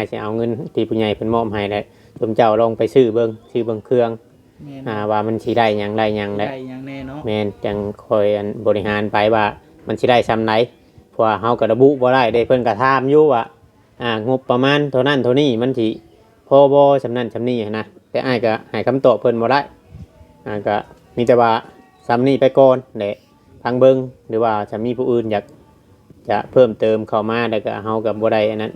ายสิเอาเงินที่ผู้ใหญ่เพิ่นมอบให้แล้วสมเจ้าลองไปซื้อเบิ่งซื้อเบิ่งเครื่องแม่นอ่าว่ามันสิได้หยังได้หยังได้ ได้อย่างแน่เนาะแม่นจังคอยอันบริหารไปว่ามันสิได้ซำไหนเพราะว่าเฮาก็ระบุบ่ได้ได้เพิ่นก็ถามอยู่ว่าอ่างบประมาณเท่านั้นเท่านี้มันสิพอบ่ซำนั้นซำนี้หั้นนะแต่อ้ายก็ให้คำตอบเพิ่นบ่ได้อ่าก็มีแต่ว่าซำนี้ไปก่อนแหละทางเบิ่งหรือว่าจะมีผู้อื่นอยากจะเพิ่มเติมเข้ามาแล้วก็เฮาก็บ่ได้อันนั้น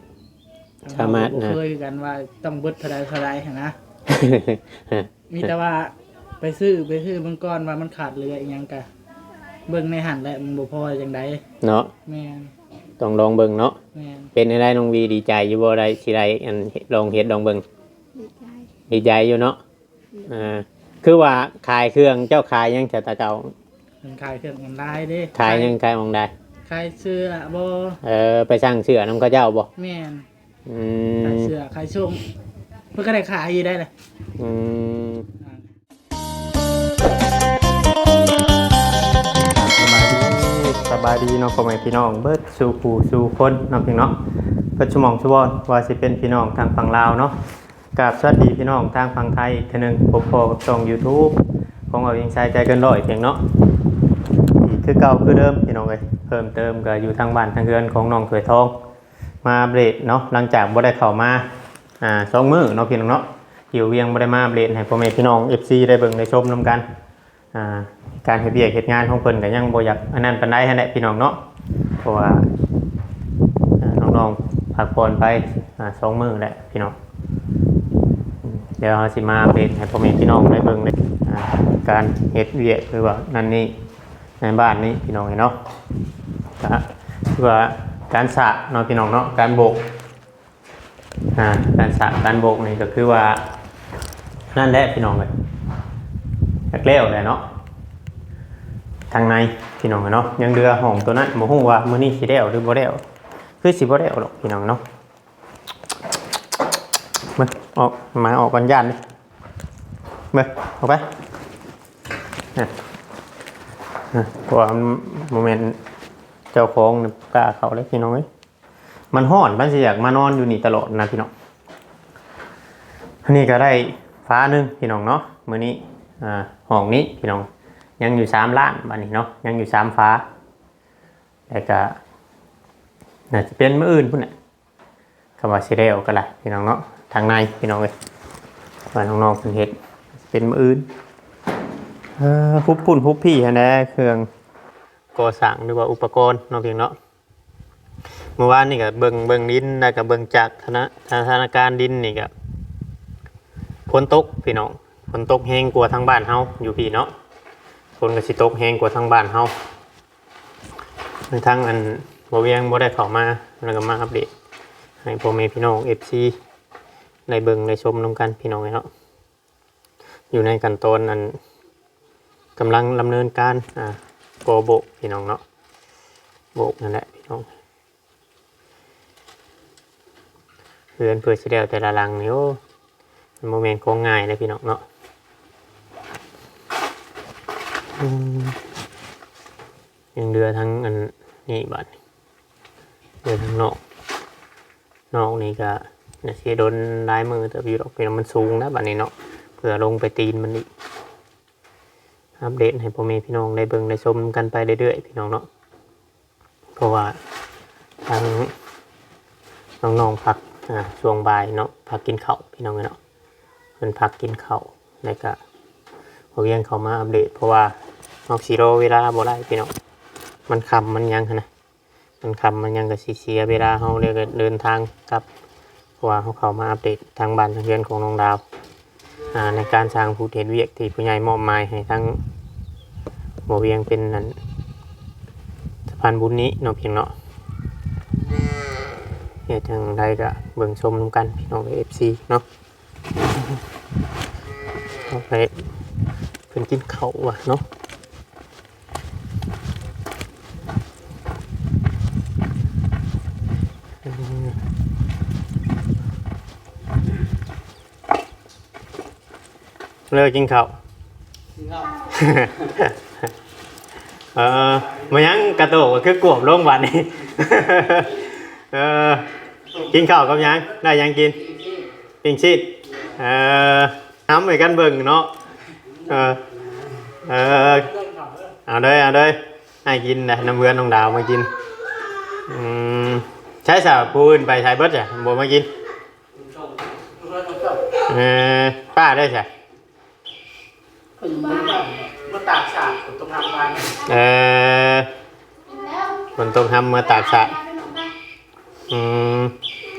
สามารถนะ เคยกันว่าต้องเบิดเท่าใดเท่าใดหั้นนะ มีแต่ว่าไปซื้อไปซื้อเบิ่งก่อนว่ามันขาดเหลืออีหยังกะเบิ่งในหันแหละมันบ่พอจังไดเนาะแม่นต้องลองเบิ่งเนาะแม่นเป็นได้น้องวีดีใจอยู่บ่ได้สิได้อันลองเฮ็ดลองเบิ่งดีใจดีใจอยู่เนาะอ่าคือว่าขายเครื่องเจ้าขายยังแต่ตาเจ้ามันขายเครื่องออนไลน์เด้ขายยังขายมองได้ขายเสื้อบ่เออไปสร้างเสื้อน้ำก็เจ้าบ่แม่น อืขายมเสื้อขายช่วงเพิ่นก็ได้ขายอยู่ได้เลยอืมอ่าสบายดีสบายดีเนาะพ่อแม่พี่น้องเบิดสู่ผู้สู่คนเนาะพี่เนาะเพิ่นสมองสุวรรณว่าสิเป็นพี่น้องทางฝั่งลาวเนาะกราบสวัสดีพี่น้องทางฝั่งไทยอีกเทีนึงพบพอกับช่อง YouTube ของเราเองชายใจเกินร้อยเพียงเนาะอีกคือเก่าคือเดิมพี่น้องเอ้ยเพิ่มเติมก็อยู่ทางบ้านทางเรือนของน้องถวยทอง มาเบรดเนาะหลังจากบ่ได้เข้ามาอ่าสองมือเนาะพี่น้องเนาะหิวเวียงบ่ได้มาเบรดให้พ่อแม่พี่น้อง FC ได้เบิ่งได้ชมนํกันอ่าการเฮ็ดเวียกเฮ็ดงานของเพิ่นก็ยังบ่อยากอันนั้นปานใดหั่นแหละพี่น้องเนาะเพราะว่าน้องๆพักผ่อนไปอ่าสองมื้อแหละพี่น้องเดี๋ยวเราสิมาเบรดให้พ่อแม่พี่น้องได้เบิ่งได้อ่าการเฮ็ดเวียกหรือว่านั่นนี่ในบ้านนี้พี่น้องเนาะก็คือว่า การสะเนาะพี่น้องเนาะการโบกอ่าการสะการโบกนี่ก็คือว่านั่นแหละพี่น้องเลยอยากเลี้ยวเลยเนาะทางในพี่น้องเนาะยังเรือห้องตัวนั้นบ่ฮู้ว่ามื้อนี้สิได้เอาหรือบ่ได้เอาคือสิบ่ได้เอาหรอกพี่น้องเนาะมาออกมาออกก่อนย่านดิมาออกไปนะนะเพราะว่าโมเมนต์ เจ้าของกล้าเขาเลยพี่น้องเอ้ยมันห้อนมันสิอยากมานอนอยู่นี่ตลอดนะพี่น้องอันนี้ก็ได้ฟ้าหนึงพี่น้องเนาะมื้อนี้อ่าห้องนี้พี่น้อง ยังอยู่สามล้านบัดนี้เนาะยังอยู่สามฟ้าแต่ก็น่าจะเป็นมื้ออื่นพุ่นน่ะคำว่าสิได้เอาก็ได้พี่น้องเนาะทางในพี่น้องเอ้ยว่าน้องๆเพิ่นเฮ็ดเป็นมื้ออื่นเออฮุบปุ่นฮุบพี่หั่นแหละเครื่อง ก่อสร้างหรือว่าอุปกรณ์เนาะเพียงเนาะเมื่อวานนี่ก็เบิ่งเบิ่งดินแล้วก็เบิ่งจากธนสถานการณ์ดินนี่ก็ฝนตกพี่น้องฝนตกแห้งกว่าทางบ้านเฮาอยู่พี่เนาะฝนก็สิตกแห้งกว่าทางบ้านเฮาในทางอันบ่เวียงบ่ได้เข้ามาแล้วก็มาอัปเดตให้พ่อแม่พี่น้อง FC ได้เบิ่งได้ชมนํกันพี่น้องเนาะอยู่ในขั้นตอนอันกำลังดำเนินการอ่า โกโบกพี่น้องเนาะโบกนั่นแหละพี่น้องเรือนเพื่อสิเดียวแต่ละลังนี่โอ้มันโมเมนต์ของง่ายเลยพี่น้องเนาะยังเรือทั้งอันนี่บัดเรือทั้งนอกนอกนี่ก็น่าเสียโดนลายมือแต่พี่ดอกเป็นมันสูงนะบัดนี้เนาะเผื่อลงไปตีนมันอีก อัปเดตให้พ่อแม่พี่น้องได้เบิ่งได้ชมกันไปเรื่อยๆพี่น้องเนาะเพราะว่าทางน้องๆพักอ่าช่วงบ่ายเนาะพักกินข้าวพี่น้องเนาะเพิ่นพักกินข้าวแล้วก็พอเวียงเข้ามาอัปเดต เพราะว่านอกซีโรเวลาบ่ได้พี่น้องมันคำมันยังนะมันคำมันยังก็สิเสียเวลาเฮาเลยก็เดินทางกลับเพราะว่าเฮาเข้ามาอัปเดตทางบ้านทางเรือนของน้องดาวอ่าในการสร้างผู้เทศเวียกที่ผู้ใหญ่มอบหมายให้ทั้ง หมอเวียงเป็นนั้นสะพานบุญนี้เนาะเพียงเนาะเหตุทางใดก็เบิ่งชมนำกันพี่น้องเอฟซีเนาะเอาไปเพิ่นกินเขาวว่ะเนาะอืมเลิกกินข้าว เออมายังกระโตกก็คือกวบลงวันนี้ เออกินข้าวกับยังได้ยังกินปิ้งชีสเออน้ำเหมือนกันเบิ่งเนาะเออเออเอาเด้เอาเด้ให้กินนะน้ำเพื่อนน้องดาวมากินอืมใช้สาวปูนไปใช้เบิดจ้ะบมากินเออป้าได้ใช่ ตากฉากตรงทางบ้านเออมันต้องทำมาตากสะอืม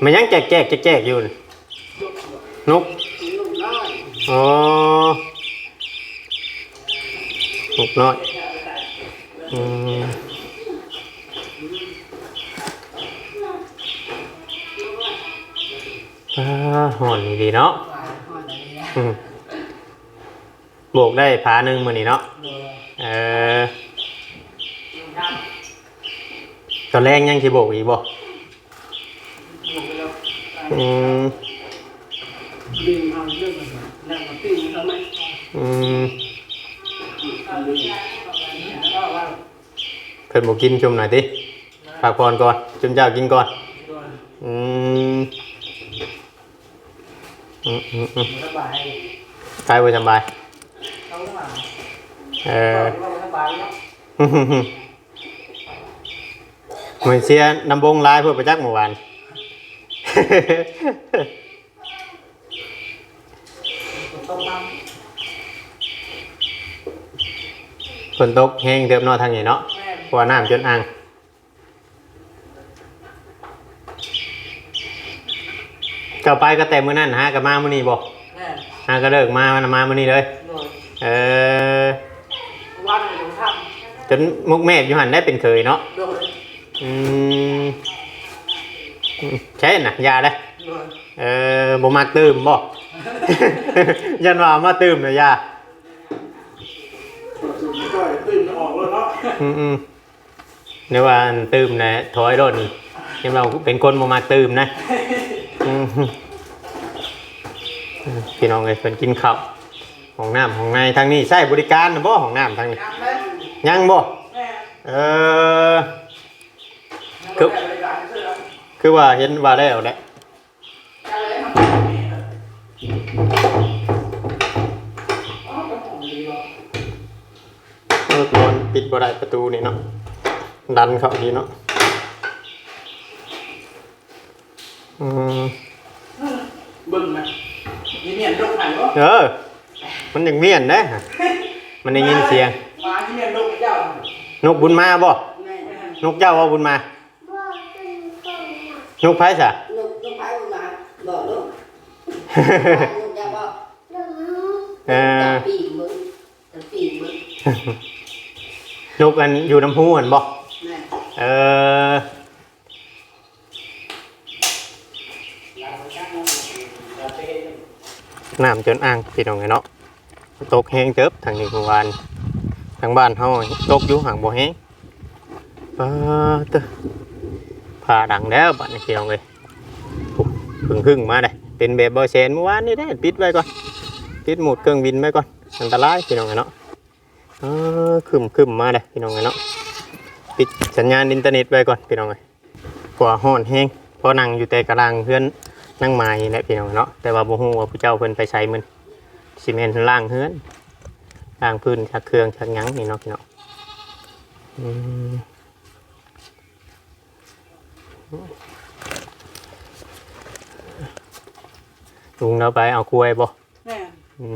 มันยังแจกแจกแจกแจกอยู่นี่นกอ๋อนกน้อยอืมอ่าหอนดีเนาะอืม โบกได้พาหนึ่งมือนี่เนาะเออตอนแรกยังสิโบกอีกบ่อืมดึงเอาเรื่องมันนั่งมาปิ้งทำไมอืมเพิ่นบอกกินชุมหน่อยติฝากพรก่อนจุมเจ้ากินก่อนอืมอืมอืมอืมสบายใครบ่สำบาย เขาว่าเออสบายเนาะเหมือนเสียนำบงลายเพื่อไปจักเมื่อวานต้องทฝนตกแห้งเติมเนอทางนี้เนาะำแม่เพราะว่าน้ำจนอ่างก็ไปก็แต่มื้อนั้นฮะก็มามื้อนี้บ่แม่ฮะก็เลิกมามันมามื้อนี้เลยโดย เออวันหนึ่งทจนมุกเมฆอยู่หันได้เป็นเคยเนาะำโดยอืมอืมใช่น่ะยาเลยโดยเออบ่มักตื่มบ่ ยันว่าเอามาตื่มเลยยาก็ตื่นออกแล้วเนาะอืมอืมเรียกว่าอันตื่มนะถอยรถนี่ยันว่าเป็นคนบ่มักตื่มนะอืมพี่น้องเอ้ยเพิ่นกินข้าว ห้องน้ำห้องในทางนี้ใช้บริการน่ะบ่ห้องน้ำทางนี้ทำได้ยังบ่แม่เออคือคือว่าเห็นว่าแล้วแหละเออก่อนปิดบ่ได้ประตูนี่เนาะดันเข้าดีเนาะอืมเบิ่งนะนี่เมียนลูกไหนวะเออ มันยังเมียนนะมันได้ยินเสียง มาที่เมียนลูกเจ้านกบุญมาบ่แม่ไม่ทันนกเจ้าว่าบุญมา นกไผ่สะ ลูกลูกพายมาบอกลูกลูกจะบอกเออ จะปีกมึงจะปีกมึงนกอันอยู่น้ำหูอันบ่แม่เออน้ำจนอ่างพี่น้องไงเนาะ ตกแห้งเติบทางนี้เมื่อวานทางบ้านเฮาตกอยู่ห่างบ่แห้งปาตะผ่าดังแล้วบัดนี้พี่น้องเอ้ยโอ้พึ่งพึ่งมาได้เป็นแบบบ่แซนเมื่อวานนี่ได้ปิดไว้ก่อนปิดหมดเครื่องบินไว้ก่อนอันตรายพี่น้องไงเนาะเออคึมคึมมาได้พี่น้องไงเนาะปิดสัญญาณอินเทอร์เน็ตไว้ก่อนพี่น้องเอ้ยกว่าฮ้อนแห้งเพราะนั่งอยู่แต่กระดังเพื่อนนั่งไม้นี่แหละพี่น้องเนาะแต่ว่าบ่ฮู้ว่าผู้เจ้าเพิ่นไปใช้มัน ซีเมนต์ล่างเฮือนล่างพื้นชักเครื่องชักหยังนี่เนาะพี่น้องอืมลุงเราไปเอากล้วยบ่แม่อื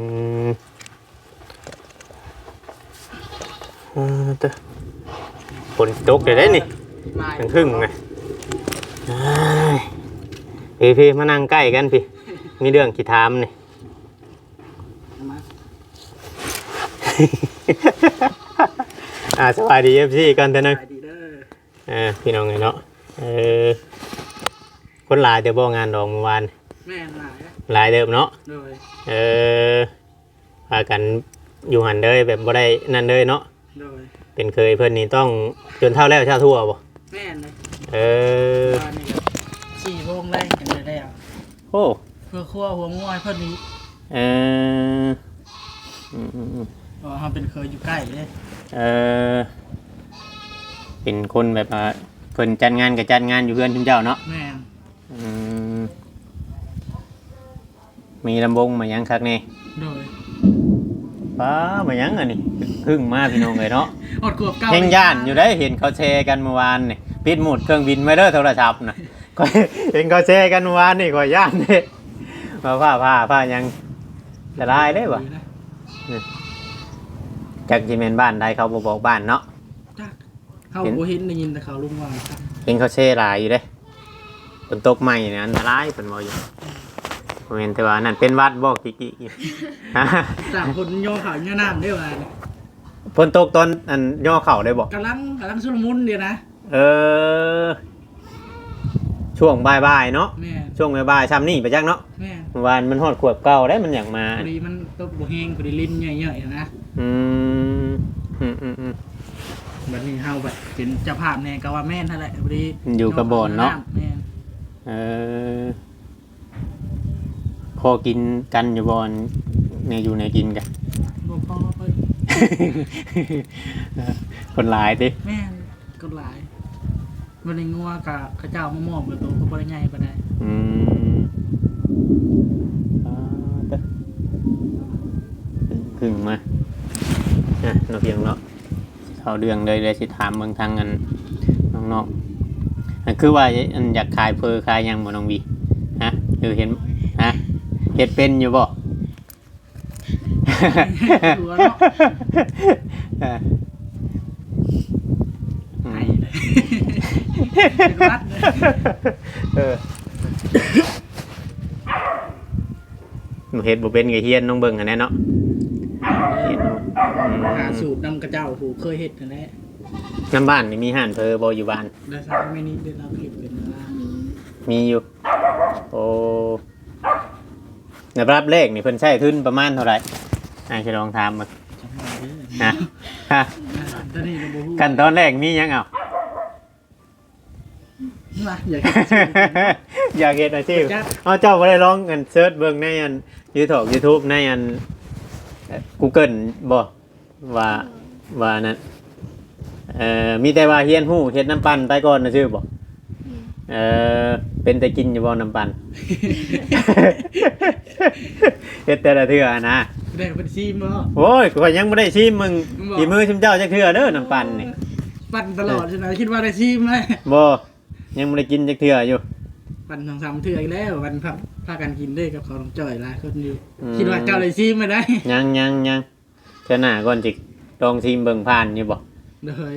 มเออเด้อฝนตกเลยได้นี่มาถึงครึ่งไงเอ้ยพี่พี่มานั่งใกล้กันพี่ มีเรื่องขีถามนี่ อ่าสบายดีเอฟซีกันเถอะนึงดีเด้ออ่าพี่น้องไงเนาะเออคนหลายเดี๋ยวบอกงานดอกเมื่อวานแม่หลายหลายเดิมเนาะโดยเออพากันอยู่หันเด้ยแบบบ่ได้นั่นเด้ยเนาะโดยเป็นเคยเพื่อนนี่ต้องจนเท่าแล้วชาทั่วบ่แม่เลยเออตอนนี้ก็สี่โมงได้เห็นได้แล้วโอ้เพื่อคั่วหัวม้วยเพิ่นนี้เอออืมอืมอืม เพราะว่าเราเป็นเคยอยู่ใกล้เลยเออเป็นคนแบบว่าเพิ่นจัดงานกับจัดงานอยู่เพื่อนชุมเจ้าเนาะแม่นออืมมีลำบงมายังคักนี่โดยป้ามายังอันนี้เพึ่งมาพี่น้องเลยเนาะ อดกวบเก้าเฮงย่านอยู่ได้เห็นเขาแชร์กันเมื่อวานนี่ปิดหมุดเครื่องบินไว้เด้อโทรศัพท์นะก็เห็นเขาแชร์กันเมื่อวานนี่ก็ย่านเด้มาผ้าผ้าผ้ายังละลายได้บ่นะ จากจีเมนบ้านใดเขาบบอกบ้านเนาะ จักเขาบ่เห็นได้ยินแต่เขาลุงว่าครับเห็นเขาแชร์หลายอยู่เด้ฝนตกใหม่เนี่ยอันตรายเป็นบ่อยู่ผมเห็นแต่ว่านั่นเป็นวัดบอกกิกิอยู่ฮะจากคนโยเขาโยน้ำได้ว่าเนี่ยฝนตกตอนอันย่อเข่าได้บอกกำลังกำลังชุลมุนเดียวนะเออ ช่วงบ่ายๆเนาะแม่นช่วงบ่ายๆซ้ำนี่ไปจักเนาะแม่นเมื่อวานมันหอดขวบเก่าได้มันอยากมาพอดีมันตกบ่แห้งพอดีลิ้นใหญ่ๆนะอืมอืมอืมอืม บัดนี้เฮาแบบเป็นเจ้าภาพแน่ก็ว่าแม่นนั่นแหละพอดีอยู่กับบ่อนเนาะ แม่นเออพอกินกันอยู่บอนในอยู่ในกินกัน บ่พอเพิ่นคนหลายดิแม่นก็หลาย วันนี้งัวกับข้าเจ้ามามอบกับตัวก็บ่ได้ใหญ่ปานใดอืมอ่าเด้อพึ่งมาอะเราเพียงเนาะเขาเรื่องเลยเลยสิถามเมืองทางกันน้องๆอันคือว่าอันอยากขายเพอขายหยังบ่น้องบีฮะหรือเห็นฮะเฮ็ดเป็นอยู่บ่ ตัวเนาะเอออืไห้ม เลยเป็นวัดเลยเออหนูเฮ็ดบ่เป็นก็เฮียนน้องเบิ่งอันนั้นเนาะเฮียนอืมหาสูตรนำกระเจ้าผูเคยเฮ็ดนั่นแหละน้ำบ้านนี่มีห่านเพอบ่อยู่บ้าน ได้สักไม่นี้ได้รับคลิปเป็นเวลามีอยู่ โอ้ในรับเลขนี่เพิ่นใช้ทุนประมาณเท่าไหร่อ่าจะลองถามมาจำได้เด้อฮะฮะตอนนี้เราบ่ฮู้กันตอนแรกมีหยังเอา มาอยากเฮ็ดสูตรอยากเฮ็ดอาชีพจ้ะเอาเจ้าบ่ได้ลองกันเสิร์ชเบิ่งในอัน YouTube YouTube ในอันเอ่อ Google บ่ว่าว่านั้นเอ่อมีแต่ว่าเฮียนฮู้เฮ็ดน้ำปั่นไปก่อนนะชื่อบ่เอ่อเป็นแต่กินอยู่บ่น้ำปั่นเฮ็ดแต่ละเทื่อนะได้เป็นซีมบ่โอ้ยข่อยยังบ่ได้ชิมมึงบ่ฝีมือชิมเจ้าจักเทื่อเด้อน้ำปั่นนี่ปั่นตลอดใช่ไหมคิดว่าได้ซีมไหมบ่ ยังบ่ได้กินจักเทื่ออยู่ปั่นสองสามเทื่ออีกแล้ววันพักพากันกินด้วยกับเขาวต้องจ่อยหลายคนอยู่ อืม คิดว่าเจ้าได้ซีมมาได้ ยังยังยังเทื่อหน้าก่อนสิลองชิมเบิ่งผ่านอยู่บ่เลย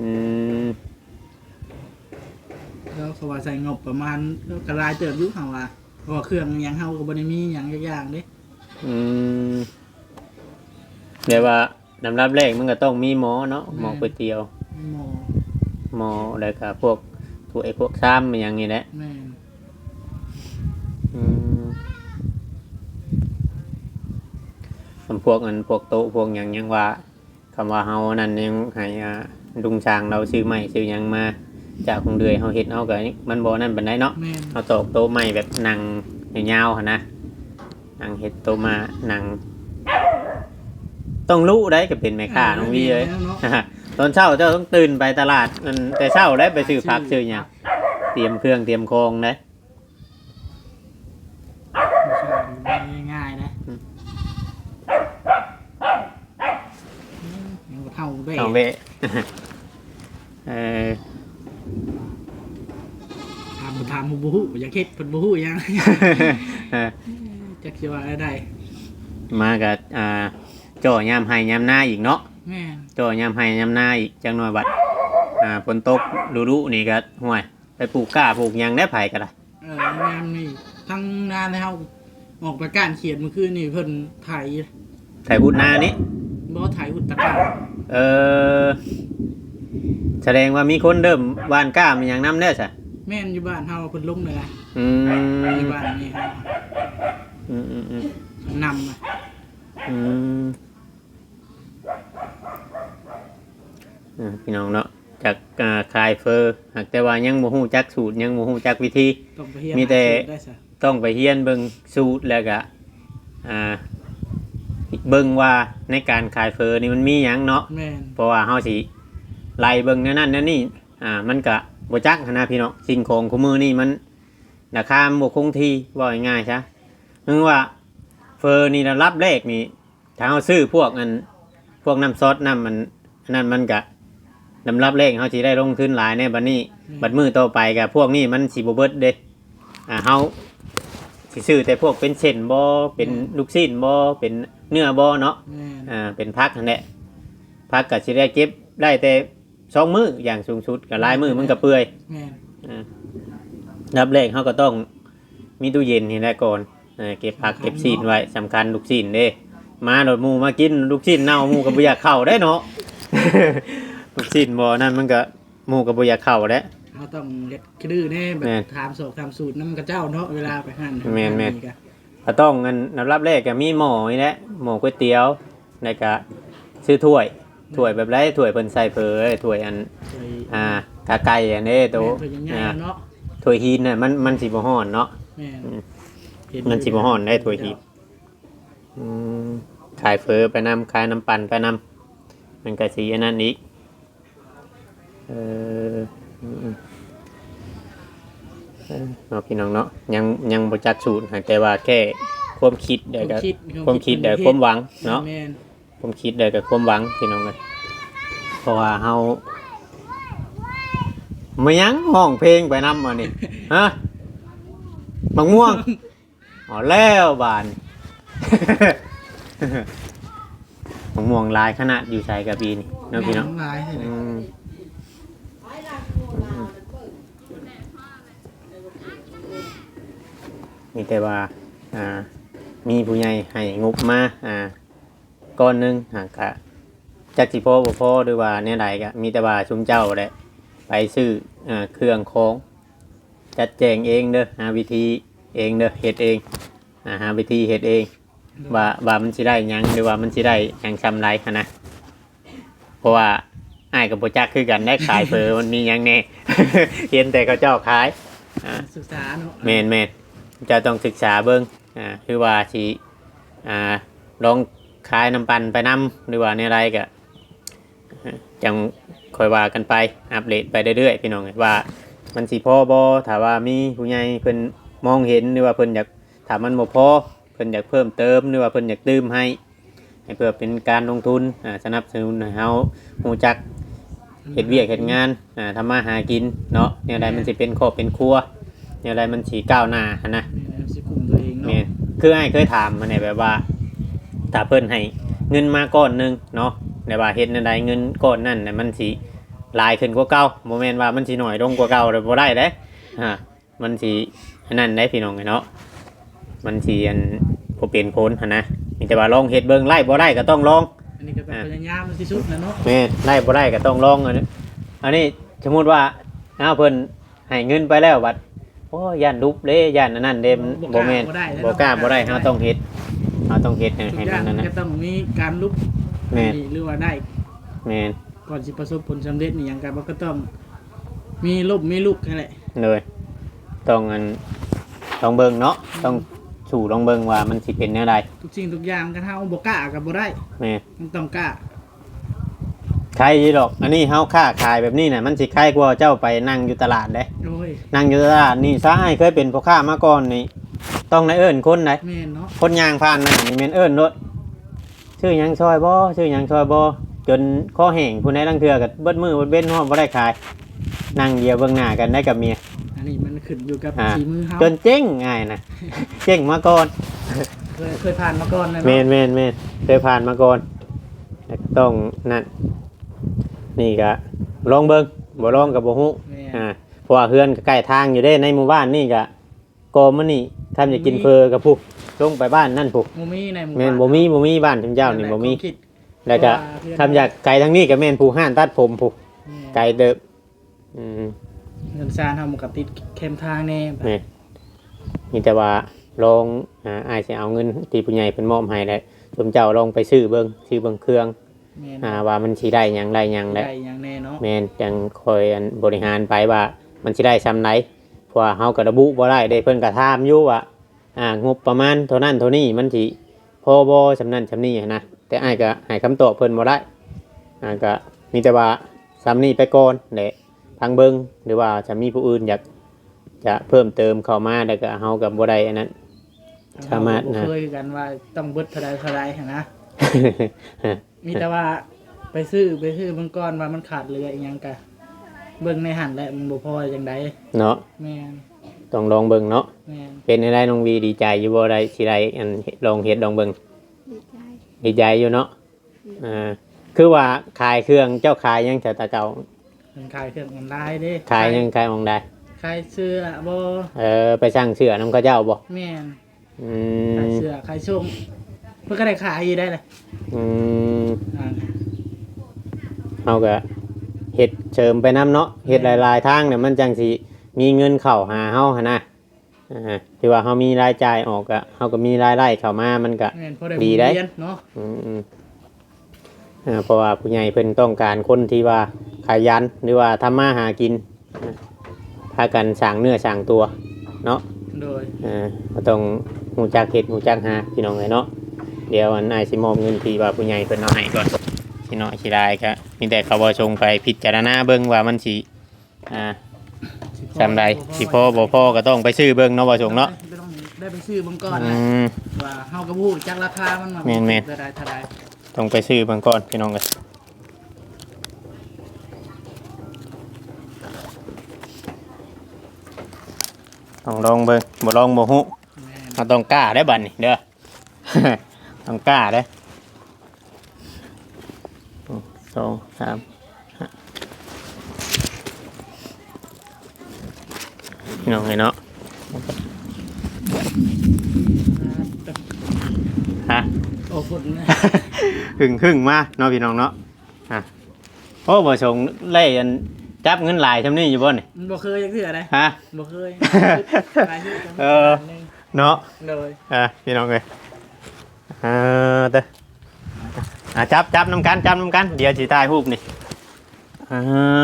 อืมแล้วเขาว่าใส่งบประมาณกระลายเติบอยุคเขาว่าเพราะว่าเครื่องหยังเฮาก็บ่ได้มีหยังอย่างๆเด้อืมเดี๋ยวว่าน้ำรับแรกมันก็ต้องมีหมอเนาะหมอก๋วยเตี๋ยว หมอ หมอแล้วก็พวกถ้วยพวกซ้ำอย่างนี้แหละแม่นอืมคำพวกอันพวกโต๊ะพวกอย่างยังว่าคำว่าเฮานั่นยังให้อ่าลุงช้างเราซื้อใหม่ซื้อหยังมา จากคงเดือยเฮาเฮ็ดเฮาก็มันบ่นั่นปานใดเนาะ แม่นเฮาตอกโต๊ะใหม่แบบหนังยาวๆหั่นนะหนังเฮ็ดโต๊ะมาหนัง ต้องรู้ได้ก็เป็นแม่ค้าน้องวีเลยเนาะ ตอนเช้าเจ้าต้องตื่นไปตลาดนั่นแต่เช้าได้ไปซื้อผักซื้อหยังเตรียมเครื่องเตรียมของได้ไม่ใช่ง่ายๆนะอืมยังบ่เท่าเบ้เอาเวเออถามบ่ถามบ่ฮู้อยากเฮ็ดเพิ่นบ่ฮู้หยัง เออจักสิว่าอะไรได้ มากับอ่าจ่อยามให้ยามหน้าอีกเนาะ แม่นจ่อยามให้ยามหน้าอีกจังหน่อยบัดอ่าฝนตกฤดูนี่ก็ห่วย ไปปลูกกล้าปลูกหยังได้ไผก็ได้เอองานนี่ทั้งงานให้เฮาออกไปการเขียนเมื่อคืนนี่เพิ่นไถไถพุดหน้านี่บ่ไถหุดตะกร้าเออ แสดงว่ามีคนเริ่มหวานกล้ามันหยังนำแน่ซะแม่นอยู่บ้านเฮาเพิ่นลงเลยล่ะอืมอยู่บ้านนี่เฮาอืมอืมอืมนำอะ อืม อ่าพี่น้องเนาะจากอ่าคลายเฟอร์หากแต่ว่ายังบ่ฮู้จักสูตรยังบ่ฮู้จักวิธี ต้องไปเรียนมีแต่ หาสูรได้ซะต้องไปเฮียนเบิ่งสูตรแล้วก็อ่าเบิ่งว่าในการขายเฟอร์นี่มันมีหยังเนาะ แม่นเพราะว่าเฮาสิไล่เบิ่งแนวนั้นแนวนี้อ่ามันก็บ่จักหั้นนะพี่น้องสิ่งของคู่มือนี่มันราคาบ่คงที่ว่าง่ายๆซะนึกว่าเฟอร์นี่ระรับแรกนี่ถ้าเฮาซื้อพวกอันพวกน้ำซอสน้ำมันอันนั้นมันก็ ลำรับแรกเฮาสิได้ลงทุนหลายในบัดนี้ บัดมือต่อไปกับพวกนี้มันสิบ่เบิดเด้อ่าเฮาสิซื้อแต่พวกเป็นเส้นบ่เป็นลูกชิ้นบ่เป็นเนื้อบ่เนาะแม่นอ่าเป็นพักนั่นแหละพักก็สิได้เก็บได้แต่สองมืออย่างสูงสุดกับลายมือมันก็เปื่อย แม่นอ่ารับแรกเฮาก็ต้องมีตู้เย็นนี่แหละก่อนอ่าเก็บผักเก็บซีนไว้สำคัญลูกซีนเด้มาโดดหมูมากินลูกซีนเน่าหมูก็บ่อยากเข้าได้เนาะ ลูกซีนบ่นั่นมันก็หมูก็บ่อยากเข้าแล้ว เราต้องเล็ดคือดื้อแน่แบแม่นบถามโศกถามสูตรน้ำกระเจ้าเนาะเวลาไปหั่นแม่นแม่น ก็ก็ต้องเงินรับแรกก็มีหม้อนี่แหละหม้อก๋วยเตี๋ยวแล้วก็ซื้อถ้วยถ้วยแบบไรถ้วยเพิ่นใส่เผยถ้วยอันเคยอ่ากาไก่อันนี้โตแม่นเคยยังไงอ่าเนาะถ้วยฮีนน่ะมันมันสิบ่ฮ้อนเนาะ แม่นอืมเห็มันสิบ่ฮ้อนได้ถ้วยฮีนอืมขายเฟอไปนำขายน้ำปั่นไปนำมันก็สิอันนั้นอีก เอออืมๆเออเนาะพี่น้องเนาะยังยังบ่จักสูตรหากแต่ว่าแค่ความคิดเดี๋ยวก็คิดความคิดเดี๋ยวความหวังเนาะแม่นผมคิดได้กับความหวังพี่น้องเลยเพราะว่าเฮาไม่ยั้งห้องเพลงไปนำมานี่ฮะมะม่วงอ๋อแล้วบานมะม่วงลายขนาดอยู่ใส่กับปีนี่เนาะพี่เนาะแม่หลายใช่ไหม มมีแต่ว่าอ่ามีผู้ใหญ่ให้งบมาอ่าก้อนหนึงหากกะจักสิพอบ่พอหรือว่าเนี่ยใดก็มีแต่ว่าชุมเจ้าแหละไปซื้ออ่าเครื่องของจัดแจงเองเด้อหาวิธีเองเด้อเฮ็ดเองอ่าหาวิธีเฮ็ดเอง ว่าว่ามันสิได้หยังหรือว่ามันสิได้หยังชำไรหั้นนะเพราะว่าอ้ายกับโปจักคือกันได้ขายเผลอมันมีหยังแน่ เห็นแต่เขาเจ้าขายอ่าศึกษาเนาะ แมนแมน จะต้องศึกษาเบิ้งอ่าคือว่าสิอ่าลองขายน้ำปั่นไปนำหรือว่าในอะไรก็จังคอยว่ากันไปอัปเดตไปเรื่อยๆพี่น้องว่ามันสิพอบอถ้าว่ามีผู้ใหญ่เพิ่นมองเห็นหรือว่าเพิ่นอยากถามันบ่พอเพิ่นอยากเพิ่มเติมหรือว่าเพิ่นอยากตืมให้ให้เพื่อเป็นการลงทุนอ่าสนับสนุนเฮาฮู้จักเฮ็ดเวียกเฮ็ดงานอ่าทำมาหากินเนาะแนวใดมันสิเป็นครอบเป็นครัว แนวใดมันสิก้าวหน้าหั้นนะแม่นสิคุมตัวเองแม่เนาะนคือไอ้ายเคยถามมาในแบบว่าถ้าเพิ่นให้เงินมาก้อนหนึงเนาะในว่าเฮ็ดแนวใดเงินก้อนนั้นน่ะมันสิหลายขึ้นกว่าเก่าบ่แม่นว่ามันสิน้อยลงกว่าเก่าเลยบ่ได้เด้อ่ามันสิอันนั้นได้พี่น้องเนาะมันสิอันบ่เป็นผลหั้นนะมีแต่ว่าลองเฮ็ดเบิ่งไล่บ่ได้ก็ต้องลอง อันนี้ก็ต้องพยายามที่สุดนะเนาะแม่นได้บ่ได้ก็ต้องลองอันนี้อันนี้สมมุติว่าอ้าวเพิ่นให้เงินไปแล้วบัด โอ้ย่านลุบเด้ย่านอันนั้นเด้มันบ่แม่นบ่กล้าบ่ได้เฮาต้องเฮ็ดเฮาต้องเฮ็ดให้ทุกให้อย่ามังนนั่นก็นะต้องมีการลุกแม่นหรือว่าได้ แม่นก่อนสิประสบผลสำเร็จนี่หยังกันมันก็ต้อง มีลูกมีลูกนั่นแหละเลยต้องอันต้องเบิ่งเนาะต้องสู่ลองเบิ่งว่ามันสิเป็นแนวใดทุกสิ่งทุกอย่างกันเฮาบ่กล้ากับบ่ได้แม่นมันต้องกล้าใครอีดอก อันนี้เฮาค้าขายแบบนี้น่ะมันสิใครกว่าเจ้าไปนั่งอยู่ตลาดเด้โอ้ ยนั่งอยู่ตลาดนี่ซะให้เคยเป็นพ่อค้ามาก่อนนี่ต้องได้เอิ้นคนไหนแม่นเนาะคนยางผ่านนั่นนี่แม่นเอิ้นรถชื่อหยังซอยบ่ชื่อหยังซอยบ่จนข้อแห้งผู้ใดลังเทื่อก็เบิดมือเบิดเบ้นฮ้อมบ่ได้ขายนั่งเดียวเบิ่งหน้ากันได้กับเมีย อันนี้มันขึ้นอยู่กับอ่า ฝีมือเฮาจนเจ๊งง่ายนะ เจ๊งมาก่อน เคยเคยผ่านมาก่อนนะแม่เนาะนแม่นแม่นเคยผ่านมาก่อนแต่ต้องนั่นนี่ก็ลองเบิ่งบ่ลองก็บ่ฮู้แม่นอ่าเพ ราะว่าเฮือนก็ใกล้ทางอยู่เด้ในหมู่บ้านนี่ก็กอมันนี่ทำอยากกินเพอกับผู้ลงไปบ้านนั่นผู้บ่มีในหมู่แม่นบ้านบ่มีบ่มีบ้านถึงเจ้านี่บ่มีควาคิดแล้วก็เพราะว่าทำอยากไกลทางนี้ก็แม่นผู้ห้านตัดผมผู้แม่นไกลเด้ออืมเงินซานเฮามันก็ติดเข้มทางแน่แม่นมีแต่ว่าลองอ่าอ้ายสิเอาเงินที่ผู้ใหญ่เพิ่นมอบให้แล้วสมเจ้าลองไปซื้อเบิ่งซื้อเบิ่งเครื่องแม่นอ่าว่ามันสิได้หยังได้หยังได้ได้อย่างแน่เนาะแม่นจังคอยอันบริหารไปว่า มันสิได้ซำไหนเพราะว่าเฮาก็ระบุบ่ได้ได้เพิ่นก็ถามอยู่ว่าอ่างบประมาณเท่านั้นเท่านี้มันสิพอบ่สำนั้นสำนี้หั้นนะแต่อ้ายก็ให้คำตอบเพิ่นบ่ได้อ่าก็มีแต่ว่าซำนี้ไปก่อนแหละไผทางเบิงหรือว่าจะมีผู้อื่นอยากจะเพิ่มเติมเข้ามาแล้วก็เฮากับบ่ได้อันนั้น สามารถนะ เคยกันว่าต้องเบิดเท่าใดเท่าใดหั้นนะ มีแต่ว่าไปซื้อไปซื้อเบิ่งก่อนว่ามันขาดเหลืออีหยังกะ เบิ่งในหันแหละมันบ่พอจังไดเนาะแม่นต้องลองเบิงเนาะแม่นเป็นอะไรน้องวีดีใจอยู่บ่ได้สิได้อันลองเฮ็ดลองเบิงดีใจดีใจอยู่เนาะอ่าคือว่าขายเครื่องเจ้าขายยังแต่ตาเจ้ามันขายเครื่องออนไลน์เด้ขายยังขายมองได้ขายเสื้อบ่เออไปสร้างเสื้อน้ำเขาเจ้าบ่แม่นอืขายมเสื้อขายช่วงเพิ่นก็ได้ขายอยู่ได้เลยอืมอ่าเฮาก็ เฮ็ดเชิมไปน้ำเนาะเฮ็ดหลายๆทางเนี่ยมันจังสิมีเงินเข้าหาเฮาหั่นนะอ่าที่ว่าเฮามีรายจ่ายออกก็เฮาก็มีรายได้เข้ามามันก็ แม่นพอได้ดีได้เรียนเนาะอืมอืมอ่าเพราะว่าผู้ใหญ่เพิ่นต้องการคนที่ว่าขยันหรือว่าทำมาหากินอ่าพากันสร้างเนื้อสร้างตัวเนาะโดยอ่าก็ต้องหูจักเฮ็ดหูจักหาพี่น้องเลยเนาะเดี๋ยวอันนายสิมอบเงินที่ว่าผู้ใหญ่เพิ่นเอาให้ก่อน สิน้อยสิได้ก็มีแต่เขาบ่ชงไปพิจารณาเบิ่งว่ามันสิอ่าสิพอจำได้สิพอบ่พอก็ต้องไปซื้อเบิ่งเนาะบ่ชงเนาะไม่ต้องได้ไปซื้อเบิ่งก่อนอืนะมว่าเฮาก็บ่ฮู้จักราคามันว่าแม่นๆเท่าใดเท่าใดต้องไปซื้อเบิ่งก่อนพี่น้องเอ้ยต้องลองเบิ่งบ่ลองบ่ฮู้แม่นเราต้องกล้าได้บัดนี่เด้อ ต้องกล้าได้อหนึ่ง สองสามห้าพี่น้องไงเนาะฮะโอ้พุ่นนะหึ่งหึ่งมาเนาะพี่น้องเนาะฮะโอ้บ่ชงไล่อันจับเงินหลายทำนี่อยู่บ่นี่มันบ่เคยจักเทื่อใดฮะบ่เคยหลายเทื่อจังเออเนาะโดยอะพี่น้องเลยเออเด้อ อะจับจับน้ำกันจับน้ำกันเดี๋ยวจีตายรูปนี่เอ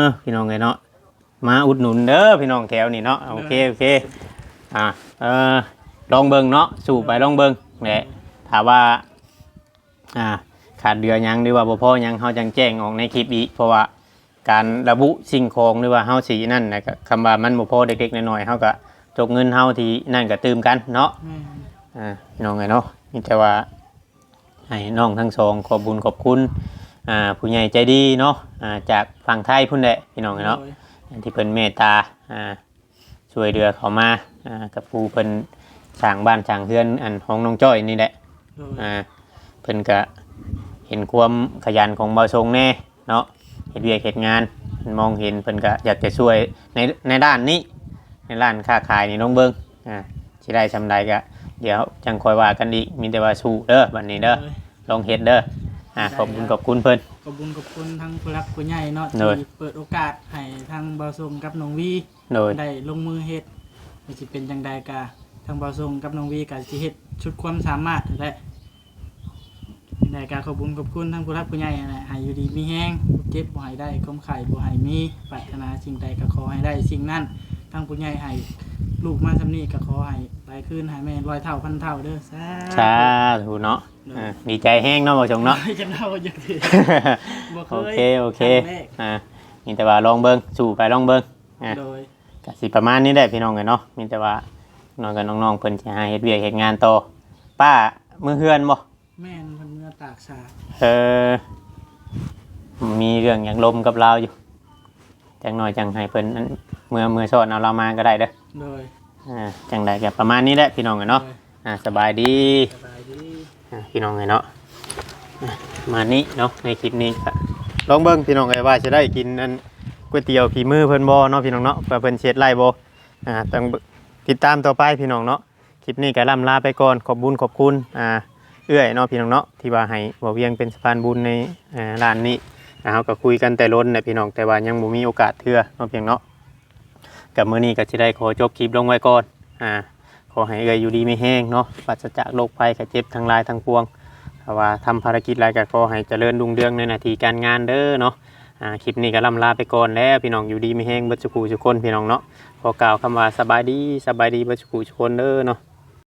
อพี่น้องเลยเนาะมาอุดหนุนเด้อพี่น้องแถวนี่เนาะโอเคโอเคอะเออลองเบิงเนาะสู่ไปลองเบิงแหละถามว่าอ่าขาดเดือหยังหรือว่าบ่พอหยังเฮาจังแจ้งออกในคลิปอีกเพราะว่าการระบุสิ่งของหรือว่าเฮาสีนั่นนะก็คำว่ามันบ่พอเด็กๆน้อยๆเฮาก็จกเงินเฮาที่นั่นก็ตืมกันเนาะแม่นอ่าพี่น้องไงเนาะมีแต่ว่า ให้น้องทั้งสองขอบบุญขอบคุณอ่าผู้ใหญ่ใจดีเนาะอ่าจากฝั่งไทยพุ่นแหละพี่น้องไงเนาะโดยที่เพิ่นเมตตาอ่าช่วยเหลือเขามาอ่ากับผู้เพิ่นสร้างบ้านสร้างเฮือนอันของน้องจ้อยนี่แหละโดยอ่าเพิ่นก็เห็นความขยันของเบาทรงแน่เนาะเฮ็ดเวียกเฮ็ดงานเพิ่นมองเห็นเพิ่นก็อยากจะช่วยในในด้านนี้ ในร้านค้าขายนี่น้องเบิ่งอ่าสิได้ซำใดก็ เดี๋ยวจังคอยว่ากันอีกมีแต่ว่าสู้เด้อบัดนี้เด้อโดยลองเฮ็ดเด้ออ่าขอบคุณขอบคุณเพิ่นขอบคุณขอบคุณทั้งผู้รักผู้ใหญ่เนาะโดยที่เปิดโอกาสให้ทางเบาทรงกับน้องวีโดยได้ลงมือเฮ็ดว่าสิเป็นจังใดกะทางเบาทรงกับน้องวีก็สิเฮ็ดชุดความสามารถนั่นแหละได้กาขอบคุณขอบคุณทั้งผู้รักผู้ใหญ่นั่นแหละให้อยู่ดีมีแห้งเจ็บบ่ให้ได้ก้มไข่บ่ให้มีปรารถนาสิ่งใดก็ขอให้ได้สิ่งนั้น ทั้งผู้ใหญ่ให้ลูกมาสำนี้ก็ขอให้ไปขึ้นให้แม่ร้อยเท่าพันเท่าเด้อสาสาธุเนาะอ่าดีใจแห้งเนาะบ่ชงเนาะ ให้จังเท่าอย่างที่บ่เคโอยเค โอเค รั้งแรกอ่ามีแต่ว่าลองเบิ่งสู้ไปลองเบิ่งอ่าโดย ก็สิประมาณนี้แหละพี่น้องกันเนาะมีแต่ว่าน้องกับน้องๆเพิ่นสิหาเฮ็ดเวียกเฮ็ดงานต่อป้ามือเฮือนบ่แม่นเพิ่นเมื่อตากสาเออมีเรื่องอยากลมกับเราอยู่ จังหน่อยจังให้เพิ่นอันเมื่อเมื่อสอนเอาเรามาก็ได้เด้อโดยอ่าจังใดก็ประมาณนี้แหละพี่น้องกันเนาะโดยอ่าสบายดีสบายดีอ่าพี่น้องไงเนาะอะมานี้เนาะในคลิปนี้ก็ลองเบิ้งพี่น้องไงว่าจะได้กินอันก๋วยเตี๋ยวผีมือเพิ่นบ่เนาะพี่น้องเนาะเพื่อเพิ่นเช็ดไล่บ่อ่าต้องติดตามต่อไปพี่น้องเนาะคลิปนี้ก็ล่ำลาไปก่อนขอบบุญขอบคุณอ่าเอื้อยเนาะพี่น้องเนาะที่ว่าให้บ่เวียงเป็นสะพานบุญในอ่าร้านนี้อ่า เฮาก็คุยกันแต่ล้นนะพี่น้องแต่ว่ายังบ่มีโอกาสเทื่อเนาะเพียงเนาะกับมื้อนี้ก็สิได้ขอจบคลิปลงไว้ก่อนอ่าขอให้เอ่ยอยู่ดีไม่แห้งเนาะปราศจากโรคภัยไข้เจ็บทั้งหลายทั้งปวงถ้าว่าทำภารกิจอะไรก็ขอให้เจริญรุ่งเรืองในหน้าที่การงานเด้อเนาะอ่าคลิปนี้ก็ล่ำลาไปก่อนแล้วพี่น้องอยู่ดีไม่แห้งเบัดจุกูทุคนพี่น้องเนาะขอกล่าวคำว่าสบายดีสบายดีเบัดจุกูทุคนเด้อเนาะ